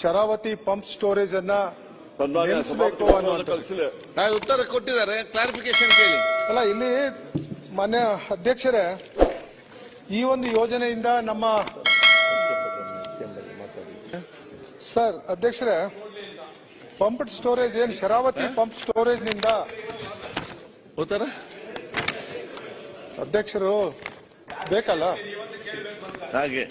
Sharavati pump storage ಅನ್ನ ನಿಲ್ಲಿಸಬೇಕು ಅನ್ನುವಂಥದ್ದು. ಉತ್ತರ ಕೊಟ್ಟಿದ್ದಾರೆ. ಕ್ಲಾರಿಫಿಕೇಶನ್ ಕೇಳಿ. ಅಲ್ಲ ಇಲ್ಲಿ ಮಾನ್ಯ ಅಧ್ಯಕ್ಷರೇ ಈ ಒಂದು ಯೋಜನೆಯಿಂದ ನಮ್ಮ ಸರ್ ಅಧ್ಯಕ್ಷರೇ ಪಂಪ್ ಸ್ಟೋರೇಜ್ ಏನ್ ಶರಾವತಿ ಪಂಪ್ ಸ್ಟೋರೇಜ್ನಿಂದ ಉತ್ತರ? ಅಧ್ಯಕ್ಷರು ಬೇಕಲ್ಲ? ಹಾಗೆ.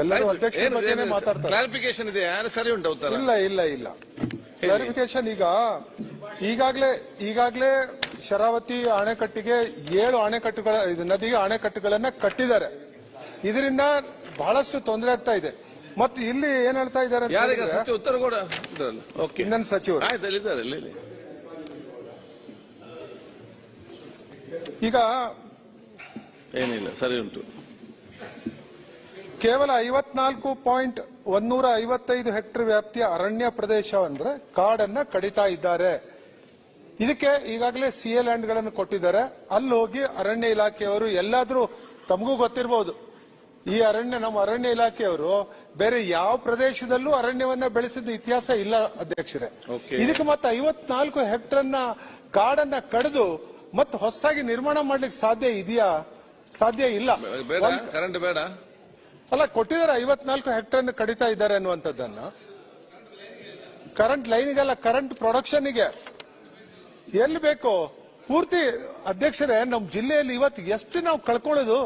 ಎಲ್ಲರೂ ಅಧ್ಯಕ್ಷರ ಬಗ್ಗೆನೇ ಮಾತಾಡ್ತಾರೆ. ಕ್ಲಾರಿಫಿಕೇಶನ್ ಇದೆ? ಸರಿ ಉಂಟು ಉತ್ತರ? ಇಲ್ಲ ಇಲ್ಲ ಇಲ್ಲ. ಕ್ಲಾರಿಫಿಕೇಶನ್ ಈಗ ಈಗಾಗಲೇ ಈಗಾಗಲೇ ಶರಾವತಿ ಅಣೆಕಟ್ಟಿಗೆ ಏಳು ಅಣೆಕಟ್ಟುಗಳ ನದಿಗೆ ಅಣೆಕಟ್ಟುಗಳನ್ನ ಕಟ್ಟಿದ್ದಾರೆ. ಇದರಿಂದ ಬಹಳಷ್ಟು ತೊಂದರೆ ಆಗ್ತಾ ಇದೆ. ಮತ್ತು ಇಲ್ಲಿ ಏನ್ ಹೇಳ್ತಾ ಇದ್ದಾರೆ ಉತ್ತರ ಕೂಡ. ಸಚಿವರು. ಈಗ ಏನಿಲ್ಲ ಸರಿ ಉಂಟು. ಕೇವಲ ಐವತ್ನಾಲ್ಕು ಪಾಯಿಂಟ್ ಒಂದೂರ ಐವತ್ತೈದು ಹೆಕ್ಟರ್ ವ್ಯಾಪ್ತಿಯ ಅರಣ್ಯ ಪ್ರದೇಶ ಅಂದ್ರೆ ಕಾಡನ್ನ ಕಡಿತಾ ಇದ್ದಾರೆ. ಇದಕ್ಕೆ ಈಗಾಗಲೇ ಸಿ ಎ ಲ್ಯಾಂಡ್ಗಳನ್ನು ಕೊಟ್ಟಿದ್ದಾರೆ. ಅಲ್ಲಿ ಹೋಗಿ ಅರಣ್ಯ ಇಲಾಖೆಯವರು ಎಲ್ಲಾದ್ರೂ ತಮಗೂ ಗೊತ್ತಿರಬಹುದು ಈ ಅರಣ್ಯ ನಮ್ಮ ಅರಣ್ಯ ಇಲಾಖೆಯವರು ಬೇರೆ ಯಾವ ಪ್ರದೇಶದಲ್ಲೂ ಅರಣ್ಯವನ್ನ ಬೆಳೆಸಿದ ಇತಿಹಾಸ ಇಲ್ಲ ಅಧ್ಯಕ್ಷರೇ. ಇದಕ್ಕೆ ಮತ್ತೆ ಐವತ್ನಾಲ್ಕು ಹೆಕ್ಟರ್ನ ಕಾಡನ್ನ ಕಡಿದು ಮತ್ತೆ ಹೊಸದಾಗಿ ನಿರ್ಮಾಣ ಮಾಡ್ಲಿಕ್ಕೆ ಸಾಧ್ಯ ಇದೆಯಾ? ಸಾಧ್ಯ ಇಲ್ಲ. ಬೇಡ ಕರೆಂಟ್ ಬೇಡ. ಅಲ್ಲ ಕೊಟ್ಟಿದ್ದಾರೆ ಐವತ್ನಾಲ್ಕು ಹೆಕ್ಟರ್ ಕಡಿತಾ ಇದ್ದಾರೆ ಅನ್ನುವಂಥದ್ದನ್ನ. ಕರೆಂಟ್ ಲೈನ್ಗೆಲ್ಲ ಕರೆಂಟ್ ಪ್ರೊಡಕ್ಷನ್ಗೆ ಎಲ್ಲಿ ಬೇಕು ಪೂರ್ತಿ ಅಧ್ಯಕ್ಷರೇ ನಮ್ ಜಿಲ್ಲೆಯಲ್ಲಿ ಇವತ್ತು ಎಷ್ಟು ನಾವು ಕಳ್ಕೊಳ್ಳೋದು?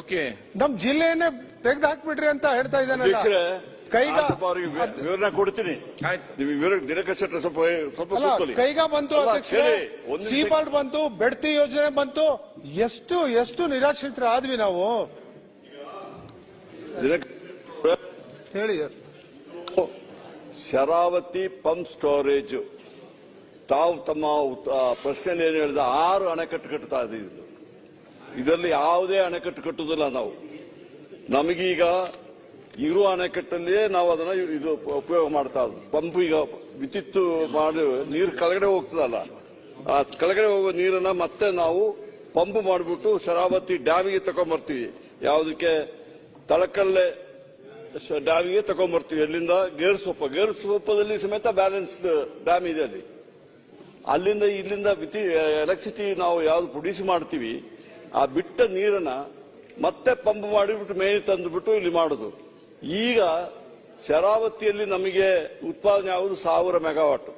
ಓಕೆ. ನಮ್ ಜಿಲ್ಲೆಯನ್ನೇ ತೆಗೆದು ಹಾಕ್ಬಿಟ್ರಿ ಅಂತ ಹೇಳ್ತಾ ಇದ್ದಾನೆ ಅಧ್ಯಕ್ಷರೇ ಕೈಗ ಕೊಡ್ತೀನಿ. ವಿವರ ದಿನಕ್ಕೆ ಸ್ವಲ್ಪ ಸ್ವಲ್ಪ ಅಲ್ಲ ಕೈಗ ಬಂತು ಒಂದು ಬಂತು ಬೆಡ್ತಿ ಯೋಜನೆ ಬಂತು. ಎಷ್ಟು ಎಷ್ಟು ನಿರಾಶ್ರಿತರ ಆದ್ವಿ ನಾವು. ಹೇಳಿ. Sharavathi pump storage. ತಾವು ತಮ್ಮ ಪ್ರಶ್ನೆಯಲ್ಲಿ ಏನು ಹೇಳಿದ, ಆರು ಅಣೆಕಟ್ಟು ಕಟ್ಟುತ್ತಾ ಇದ್ದೀವಿ. ಇದರಲ್ಲಿ ಯಾವುದೇ ಅಣೆಕಟ್ಟು ಕಟ್ಟುವುದಿಲ್ಲ ನಾವು. ನಮಗೀಗ ಇರುವ ಅಣೆಕಟ್ಟಲ್ಲಿಯೇ ನಾವು ಅದನ್ನ ಇದು ಉಪಯೋಗ ಮಾಡ್ತಾ ಪಂಪ್ ಈಗ ವಿದ್ಯುತ್ ಮಾಡಿ ನೀರು ಕೆಳಗಡೆ ಹೋಗ್ತದಲ್ಲ, ಆ ಕೆಳಗಡೆ ಹೋಗೋ ನೀರನ್ನ ಮತ್ತೆ ನಾವು ಪಂಪ್ ಮಾಡಿಬಿಟ್ಟು ಶರಾವತಿ ಡ್ಯಾಮಿಗೆ ತಗೊಂಡ್ಬರ್ತೀವಿ ಯಾವುದಕ್ಕೆ? ತಳಕಲ್ಲೇ ಡ್ಯಾಮಿಗೆ ತಗೊಂಡ್ಬರ್ತೀವಿ ಎಲ್ಲಿಂದ? ಗೇರ್ಸ್ ಸೋಪದಲ್ಲಿ ಸಮೇತ ಬ್ಯಾಲೆನ್ಸ್ಡ್ ಡ್ಯಾಮ್ ಇದೆ ಅಲ್ಲಿ. ಅಲ್ಲಿಂದ ಇಲ್ಲಿಂದ ವಿತಿ ಎಲೆಕ್ಟ್ರಿಸಿಟಿ ನಾವು ಯಾವ್ದು ಪ್ರೊಡ್ಯೂಸ್ ಮಾಡ್ತೀವಿ, ಆ ಬಿಟ್ಟ ನೀರನ್ನ ಮತ್ತೆ ಪಂಪ್ ಮಾಡಿಬಿಟ್ಟು ಮೇಲೆ ತಂದುಬಿಟ್ಟು ಇಲ್ಲಿ ಮಾಡುದು. ಈಗ ಶರಾವತಿಯಲ್ಲಿ ನಮಗೆ ಉತ್ಪಾದನೆ ಆಗುವುದು ಸಾವಿರ ಮೆಗಾವಾಟ್.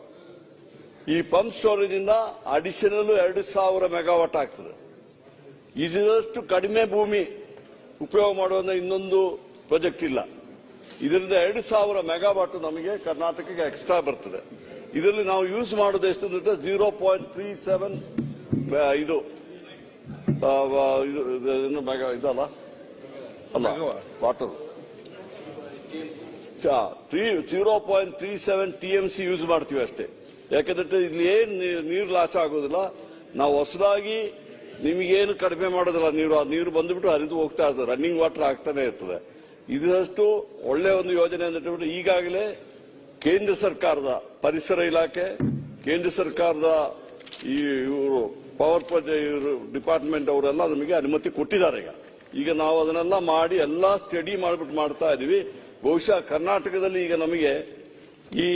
ಈ ಪಂಪ್ ಸ್ಟೋರೇಜ್ ಇಂದ ಅಡಿಷನಲ್ ಎರಡು ಸಾವಿರ ಮೆಗಾವಾಟ್ ಆಗ್ತದೆ. ಇದರಷ್ಟು ಕಡಿಮೆ ಭೂಮಿ ಉಪಯೋಗ ಮಾಡುವಂತ ಇನ್ನೊಂದು ಪ್ರಾಜೆಕ್ಟ್ ಇಲ್ಲ. ಇದರಿಂದ ಎರಡು ಸಾವಿರ ಮೆಗಾವಾಟ್ ನಮಗೆ ಕರ್ನಾಟಕಕ್ಕೆ ಎಕ್ಸ್ಟ್ರಾ ಬರ್ತದೆ. ಇದರಲ್ಲಿ ನಾವು ಯೂಸ್ ಮಾಡೋದು ಎಷ್ಟು ಅಂದ್ರೆ ಜೀರೋ ಪಾಯಿಂಟ್ ತ್ರೀ ಸೆವೆನ್ ಇದು. ಮೆಗಾ ಇದಲ್ಲ? ಅಲ್ಲ. Water three zero point three seven T M C use ಮಾಡ್ತೀವಿ ಅಷ್ಟೇ. ಯಾಕಂದ್ರೆ ಇಲ್ಲಿ ಏನ್ ನೀರು ಲಾಸ್ ಆಗೋದಿಲ್ಲ. ನಾವು ಹೊಸದಾಗಿ ನಿಮಗೇನು ಕಡಿಮೆ ಮಾಡೋದಿಲ್ಲ. ನೀರು, ಆ ನೀರು ಬಂದ್ಬಿಟ್ಟು ಹರಿದು ಹೋಗ್ತಾ ಇರ್ತದೆ. ರನ್ನಿಂಗ್ ವಾಟರ್ ಆಗ್ತಾನೆ ಇರ್ತದೆ. ಇದಷ್ಟು ಒಳ್ಳೆ ಒಂದು ಯೋಜನೆ ಅಂತ ಹೇಳ್ಬಿಟ್ಟು ಈಗಾಗಲೇ ಕೇಂದ್ರ ಸರ್ಕಾರದ ಪರಿಸರ ಇಲಾಖೆ, ಕೇಂದ್ರ ಸರ್ಕಾರದ ಈ ಇವರು ಪವರ್ ಡಿಪಾರ್ಟ್ಮೆಂಟ್ ಅವರೆಲ್ಲ ನಮಗೆ ಅನುಮತಿ ಕೊಟ್ಟಿದ್ದಾರೆ ಈಗ. ಈಗ ನಾವು ಅದನ್ನೆಲ್ಲ ಮಾಡಿ ಎಲ್ಲ ಸ್ಟಡಿ ಮಾಡಿಬಿಟ್ಟು ಮಾಡ್ತಾ ಇದೀವಿ. ಬಹುಶಃ ಕರ್ನಾಟಕದಲ್ಲಿ ಈಗ ನಮಗೆ ಈ